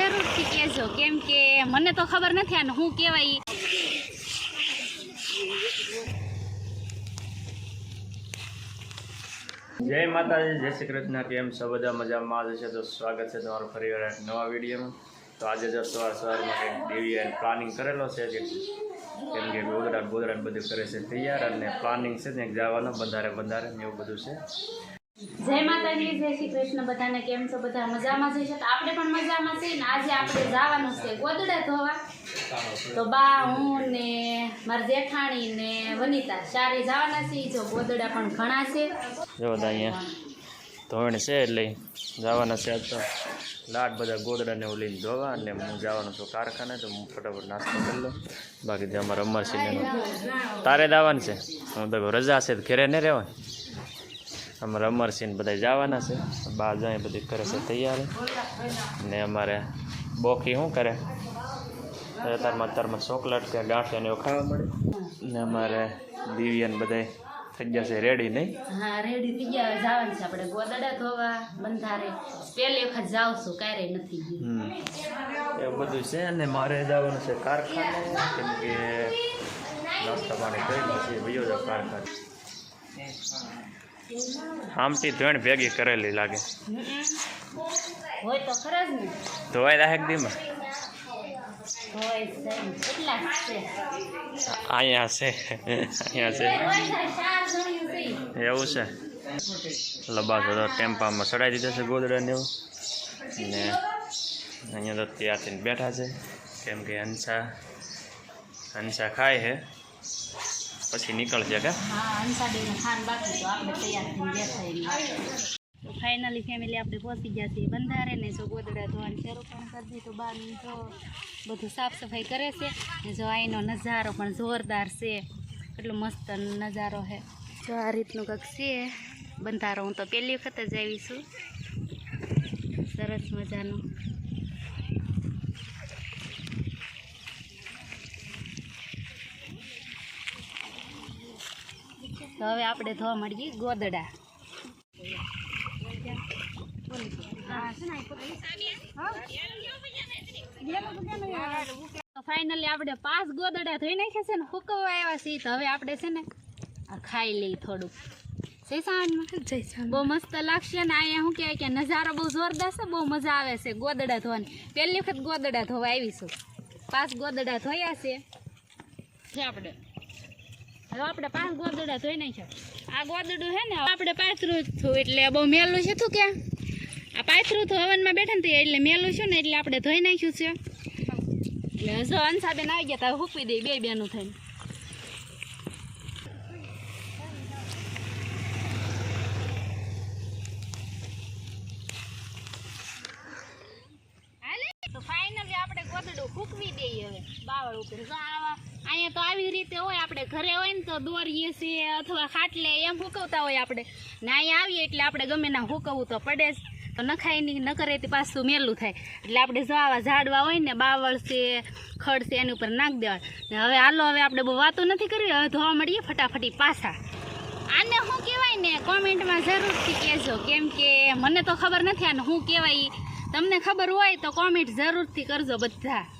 જરૂરથી કહેજો. કેમ કે મને તો ખબર નથી આને હું કહેવાય. જય માતાજી, જય શ્રી કૃષ્ણ. કેમ છો? બધા મજામાં આજે છે તો સ્વાગત છે તમારું ફરી વાર નવા વિડીયોમાં. તો આજે જો સવાર સવારમાં કંઈક દેવીએ પ્લાનિંગ કરેલો છે કે કેમ કે ગોદરા ગોદરા બધું કરે છે તૈયાર અને પ્લાનિંગ છે ને જવાનું, બંધારે બંધારે એવું બધું છે. જય માતાજી, જય શ્રી કૃષ્ણ. બધાને કેમ છો? બધા મજામાં તો આપણે પણ મજામાં છીએ ને આજે આપણે જવાનું છે ગોદડા ધોવા. તો બા, હું ને મારા જેઠાણી ને વનિતા સારી જવાના છીએ. જો ગોદડા પણ ઘણા છે. જો અહીંયા ધોરણ છે એટલે જવાના છે તો. લાડ બધા ગોદડાને એવું લઈને ધોવા અને હું જવાનું છું કારખાને, તો હું ફટાફટ નાસ્તો કરી લઉં. બાકી જે અમારા અમરસિંહ તારે દાવાનું છે? હું તો રજા છે ઘરે નહીં રહેવાનું અમારા અમરસિંહ બધા જવાના છે. બહાર જાય બધી કરે છે તૈયારી. ને અમારે બોખી શું કરે? અત્યારમાં અત્યારમાં ચોકલેટ કે ગાંઠિયા ને એવું ખાવા મળે. ને અમારે દિવ્યાને બધા થઈ ગયા છે રેડી નહીં હા રેડી થઈ ગયા. જવાનું છે આપણે ગોદડા ધોવા બંધારે. પહેલી વખત જાઉં છું ક્યારેય નથી એવું બધું છે અને મારે જવાનું છે કારખાને. કેમ કે નાસ્તા પાણી કરી પછી બીજો જાવ કારખાને. આમથી ત્રણ ભેગી કરેલી લાગે. હોય તો ખરા જ ને. ધોવાઈ રાખે દીમાં અહીંયા છે. અહીંયા છે. એવું છે. લબાસ તો ટેમ્પામાં ચડાવી દીધા છે ગોદડા ને એવું. ને અહીંયા તો ત્યાંથી બેઠા છે. કેમ કે હંસા હંસા ખાય છે. પછી નીકળશે કે તો ફાઇનલી ફેમિલી આપણે પહોંચી ગયા છીએ બંધારે, ને જો ગોદડા ધોવાનું શરૂ પણ કરી દીધું બહારની જો બધું સાફ સફાઈ કરે છે. ને જો અહીંનો નજારો પણ જોરદાર છે. કેટલો મસ્ત નજારો છે. જો આ રીતનું કંઈક છે. બંધારો, હું તો પહેલી વખત જ આવી છું. સરસ મજાનું. તો હવે આપણે ધોવા મળીએ ગોદડા. ફાઇનલી આપણે પાંચ ગોદડા ધોઈ નાખ્યા છે ને હુકવવા આવ્યા છીએ. તો હવે આપણે છે ને ખાઈ લઈ થોડુંક. જયસાનમાં બહુ મસ્ત લાગશે ને અહીંયા શું કહેવાય કે નજારો બહુ જોરદાર છે બહુ મજા આવે છે ગોદડા ધોવાની. પહેલી વખત ગોદડા ધોવા આવીશું. પાંચ ગોદડા ધોયા છે. છે આપણે ગોદડા છે ને આપણે પાથરું થયું એટલે બહુ મેલું છે, તું ક્યાં આ પાથરું તો હવનમાં બેઠા ને એટલે મેલું છે ને, એટલે આપણે ધોઈ નાખ્યું છે. એટલે અંસાબેન આવી ગયા તા હૂકવી દઈ બે બેનું થઈને. આપણે ગોદડું ફૂકવી દઈએ હવે, બાવળ ઉપર જો આવા અહીંયા તો આવી રીતે હોય, આપણે ઘરે હોય ને તો દોરીએ છીએ અથવા ખાટલે એમ હુકવતા હોય આપણે. ને આવીએ એટલે આપણે ગમે ના ફૂકવવું તો પડે જ. તો નખાય નહીં ન કરે તે પાછું મેલું થાય. એટલે આપણે જો આવા ઝાડવા હોય ને, બાવળ છે, ખડ છે, એની ઉપર નાખ દેવા ને હવે હાલો, હવે આપણે બહુ વાતો નથી કરવી, હવે ધોવા મળીએ ફટાફટી પાછા. આને શું કહેવાય ને, કોમેન્ટમાં જરૂરથી કહેજો. કેમ કે મને તો ખબર નથી આને શું કહેવાય. તમને ખબર હોય તો કોમેન્ટ જરૂરથી કરજો બધા.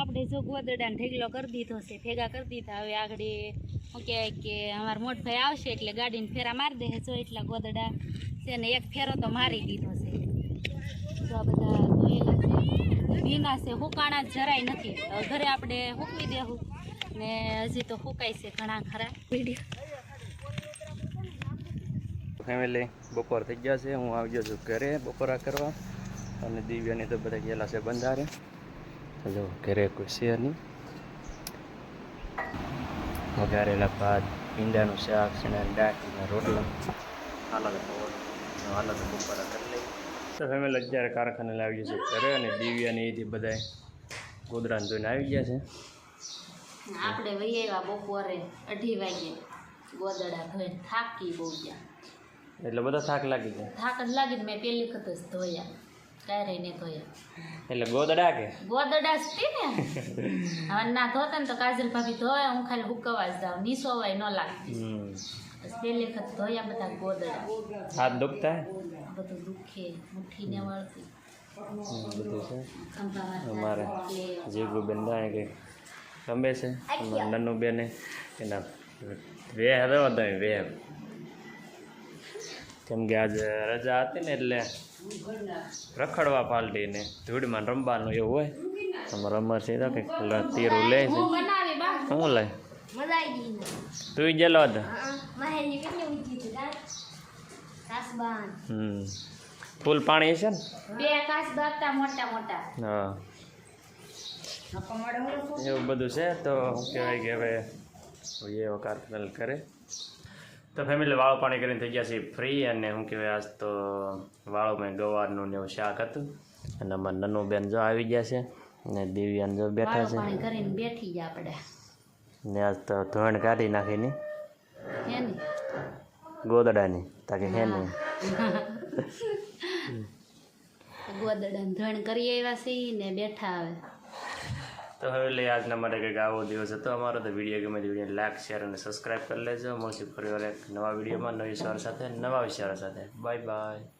આપણે જો ગોદડાને ઢેગલો કરી દીધો છે, ભેગા કરી દીધા. હવે આગળ શું કહેવાય કે અમારા મોટભાઈ આવશે એટલે ગાડીને ફેરા મારી દે જો એટલા ગોદડા. છે ને એક ફેરો તો મારી દીધો છે. તો બધા ધોયેલા છે. ભીના છે, હુકાણા જરાય નથી. ઘરે આપણે હુકવી દેવું ને હજી તો હુકાય છે ઘણા ખરા. ફેમિલી બપોર થઈ ગયા છે. હું આવી ગયો છું ઘરે બપોરા કરવા. અને દિવ્યાની તો બધા ગયેલા છે બંધારે. જો ઘરે કોઈ છે નહીં વઘારેલા ભાત ઈંડાનું શાક શેણાની દાળ રોટલા અલગ તો બપોરા કરી લઈ તો ફેમિલી અત્યારે કારખાને લાવી છે ઘરે અને દિવ્યાની એથી બધા ગોદરાને જોઈને આવી ગયા છે આપણે વહી આવ્યા બપોરે અઢી વાગે ગોદડા ધોઈ થાકી બહુ ગયા એટલે બધા થાક લાગી જાય થાક જ લાગી મેં પેલી વખત જ ધોયા ક્યારેય ને ધોયા એટલે ગોદડા કે ગોદડા જ ને? હવે ના ધોતા ને તો કાજલ ભાભી ધોય હું ખાલી હુકવા જ જાઉં. નિસોવાય ન લાગતી. પેલી વખત ધોયા બધા ગોદડા હાથ દુખતા બધું દુખે મુઠ્ઠીને વળતી. બધું છે. અમારે લે. જીગુબેન કે ગમે છે. અમારા બેને એના વેહ હતો તમે વેહ કેમ કે આજે રજા હતી ને એટલે રખડવા પાલટીને ધૂળમાં રમવાનું એવું હોય? તમે રમત છે તો કે તીરું લે છે. શું લે? તું ગયેલો હતો? હમ. ફૂલ પાણી છે ને? બે કાચ મોટા મોટા. હા. એવું બધું છે તો શું કહેવાય કે હવે એ વખત કરે. તો ફેમિલી વાળો પાણી કરીને થઈ ગયા છે ફ્રી અને શું કહેવાય આજ તો વાળો મેં ગવારનું ને એવું શાક હતું. અને અમારા નન્નુ બેન જો આવી ગયા છે ને દિવ્યાન જો બેઠા છે. કરીને બેઠી ગયા આપણે. ને આજ તો ધોણ કાઢી નાખીની. ગોદડાની તાકે હે ને ગોદડાને ધણ કરી આવ્યા છીએ ને બેઠા આવે તો હવે એટલે આજના માટે કંઈક આવો દિવસ હતો અમારો. તો વીડિયો ગમે તે વીડિયો લાઈક, શેર અને સબસ્ક્રાઈબ કરી લેજો. મળશે ફરીવાર એક નવા વિડીયોમાં નવી સવાર સાથે, નવા વિચારો સાથે. Bye bye.